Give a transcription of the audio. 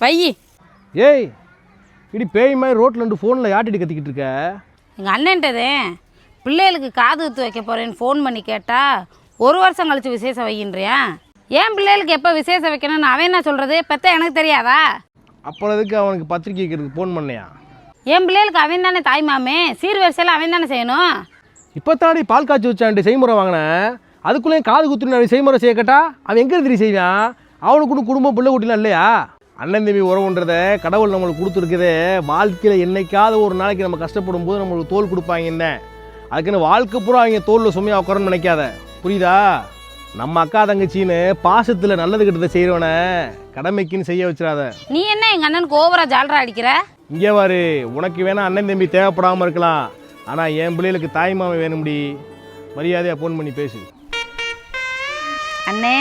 வை. ஏய் இடி பேய் மாதிரி ரோட்டில் ரெண்டு ஃபோனில் யாட்டிட்டு கத்திக்கிட்டு இருக்க? எங்கள் அண்ணன்ட்டதே. பிள்ளைகளுக்கு காது குத்து வைக்க போகிறேன்னு ஃபோன் பண்ணி கேட்டா ஒரு வருஷம் கழிச்சு விசேஷம் வைக்கின்றியா? ஏன் பிள்ளைகளுக்கு எப்போ விசேஷம் வைக்கணும்னு அவன் என்ன சொல்கிறது பெத்த எனக்கு தெரியாதா? அப்புறம் எதுக்கு அவனுக்கு பத்திரிக்கை வைக்கிறதுக்கு ஃபோன் பண்ணையா என் பிள்ளைகளுக்கு அவன் தானே தாய் மாமே? சீர் வரிசையில் அவன் தானே செய்யணும்? இப்போ தாண்டி பால் காய்ச்சி வச்சான்ட்டு செய்முறை வாங்கினேன் அதுக்குள்ளேயும் காது குத்துன்னு அவன் செய்முறை செய்ய கேட்டா அவன் எங்கே திரி செய்வான்? அவனுக்கு குடும்பம் பிள்ளை குட்டிலாம் இல்லையா? அண்ணன் தம்பி உறவுன்றத கடவுள் நம்மளுக்கு கொடுத்துருக்குதே. வாழ்க்கையில் என்னைக்காவது ஒரு நாளைக்கு நம்ம கஷ்டப்படும் போது நம்மளுக்கு தோல் கொடுப்பாங்க என்ன? அதுக்குன்னு வாழ்க்கை பூரா அவங்க தோலில் சுமையாக உட்காரன்னு நினைக்காத. புரியுதா? நம்ம அக்கா தங்கச்சின்னு பாசத்தில் நல்லது கிட்டதை செய்கிறவனை கடமைக்குன்னு செய்ய வச்சிடாத. நீ என்ன எங்கள் அண்ணனுக்கு ஓவரா ஜாலரா அடிக்கிற? இங்கே பாரு உனக்கு வேணா அண்ணன் தம்பி தேவைப்படாமல் இருக்கலாம். ஆனால் என் பிள்ளைகளுக்கு தாய் மாமன் வேணும்டி. மரியாதையாக ஃபோன் பண்ணி பேசு. அண்ணே